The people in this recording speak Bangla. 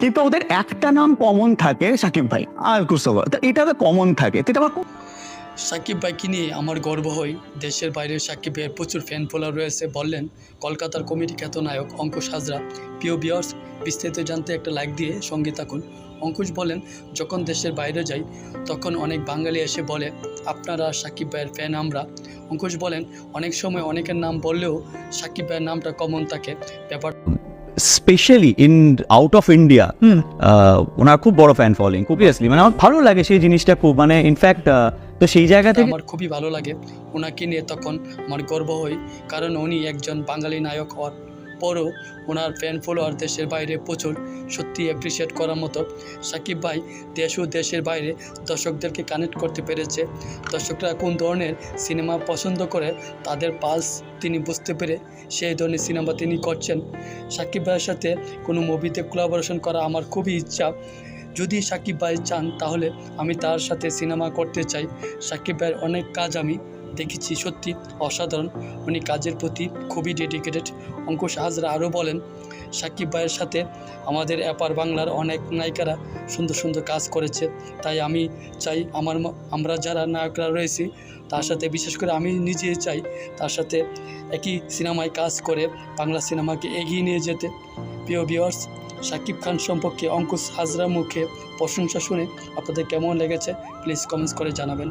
কিন্তু ওদের একটা নাম কমন থাকে সাকিব ভাই আর কুসবা এটা কমন থাকে। এটা সাকিব ভাইকে নিয়ে আমার গর্ব হয়? দেশের বাইরে প্রচুর ফ্যান ফলোয়ার রয়েছে বললেন, কলকাতার কমিটি খ্যাত নায়ক অঙ্কুশ হাজরা। প্রিয় বিয়ার্স বিস্তারিত জানতে একটা লাইক দিয়ে সঙ্গে থাকুন। অঙ্কুশ বলেন, যখন দেশের বাইরে যাই, তখন অনেক বাঙালি এসে বলে, আপনারা সাকিব ভাইয়ের ফ্যান আমরা। অঙ্কুশ বলেন, অনেক সময় অনেকের নাম বললেও সাকিব ভাইয়ের নামটা কমন থাকে। ব্যাপার specially in out of India ওনার খুব বড় ফ্যান ফলোয়িং অবভিয়াসলি মানে আমার ভালো লাগে সেই জিনিসটা খুব মানে ইনফ্যাক্ট তো সেই জায়গা থেকে আমার খুবই ভালো লাগে। ওনাকে নিয়ে তখন আমার গর্ব হই কারণ উনি একজন বাঙালি নায়ক হওয়ার পরও ওনার ফ্যান ফলোয়ার দেশের বাইরে প্রচুর। সত্যি অ্যাপ্রিসিয়েট করার মতো সাকিব ভাই দেশ ও দেশের বাইরে দর্শকদেরকে কানেক্ট করতে পেরেছে। দর্শকরা কোন ধরনের সিনেমা পছন্দ করে তাদের পালস তিনি বুঝতে পেরে সেই ধরনের সিনেমা তিনি করছেন। সাকিব ভাইয়ের সাথে কোনো মুভিতে কোলাবোরেশন করা আমার খুবই ইচ্ছা। যদি সাকিব ভাই চান তাহলে আমি তার সাথে সিনেমা করতে চাই। সাকিব ভাইয়ের অনেক কাজ আমি দেখেছি, সত্যি অসাধারণ। উনি কাজের প্রতি খুবই ডেডিকেটেড অঙ্কুশ হাজরা আরও বলেন, সাকিব ভাইয়ের সাথে আমাদের অ্যাপার বাংলার অনেক নায়িকারা সুন্দর সুন্দর কাজ করেছে। তাই আমি চাই আমার আমরা যারা নায়করা রয়েছি, তার সাথে বিশেষ করে আমি নিজে চাই তার সাথে একই সিনেমায় কাজ করে বাংলা সিনেমাকে এগিয়ে নিয়ে যেতে। প্রিয় ভিউয়ার্স সাকিব খান সম্পর্কে অঙ্কুশ হাজরার মুখে প্রশংসা শুনে আপনাদের কেমন লেগেছে প্লিজ কমেন্টস করে জানাবেন।